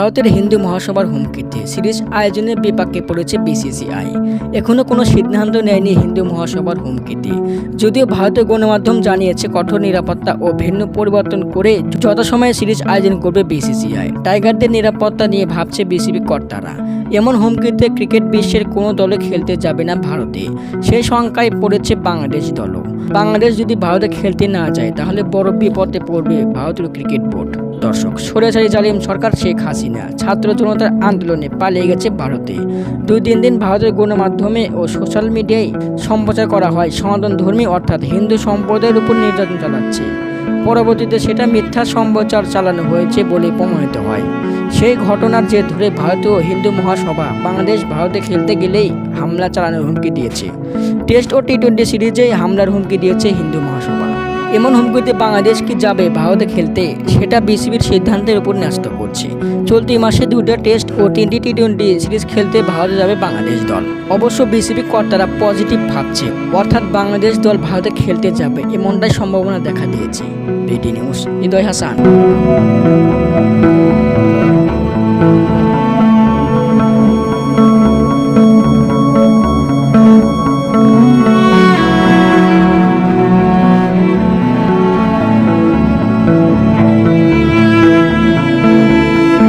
ভারতের হিন্দু মহাসভার হুমকিতে সিরিজ আয়োজনের বিপাকে পড়েছে বিসিসিআই। এখনও কোনো সিদ্ধান্ত নেয়নি হিন্দু মহাসভার হুমকিতে। যদিও ভারতের গণমাধ্যম জানিয়েছে, কঠোর নিরাপত্তা ও ভিন্ন পরিবর্তন করে যথাসময়ে সিরিজ আয়োজন করবে বিসিসিআই। টাইগারদের নিরাপত্তা নিয়ে ভাবছে বিসিবি কর্তারা। এমন হুমকিতে ক্রিকেট বিশ্বের কোনো দলে খেলতে যাবে না ভারতে। সেই শঙ্কায় পড়েছে বাংলাদেশ দলও। বাংলাদেশ যদি ভারতে খেলতে না যায়, তাহলে বড় বিপদে পড়বে ভারতীয় ক্রিকেট বোর্ড। দর্শক, সরেসারি জালিম সরকার শেখ হাসিনা। ছাত্র জনতার আন্দোলনে পালিয়ে গেছে ভারতে। দুই তিন দিন ভারতের গণমাধ্যমে ও সোশ্যাল মিডিয়ায় সম্প্রচার করা হয় সনাতন ধর্মী, অর্থাৎ হিন্দু সম্প্রদায়ের উপর নির্যাতন চালাচ্ছে। পরবর্তীতে সেটা মিথ্যা সম্প্রচার চালানো হয়েছে বলে প্রমাণিত হয়। সেই ঘটনার জের ধরে ভারতীয় হিন্দু মহাসভা বাংলাদেশ ভারতে খেলতে গেলেই হামলা চালানোর হুমকি দিয়েছে। টেস্ট ও টি টোয়েন্টি সিরিজে হামলার হুমকি দিয়েছে হিন্দু মহাসভা। এমন হুমকিতে বাংলাদেশ কি যাবে ভারতে খেলতে? সেটা বিসিবির সিদ্ধান্তের উপর ন্যস্ত করছে। চলতি মাসে দুটো টেস্ট ও তিনটি টি টোয়েন্টি সিরিজ খেলতে ভারতে যাবে বাংলাদেশ দল। অবশ্য বিসিবি কর্তারা পজিটিভ ভাবছে। অর্থাৎ বাংলাদেশ দল ভারতে খেলতে যাবে, এমনটাই সম্ভাবনা দেখা দিয়েছে। BD news, Hriday Hasan.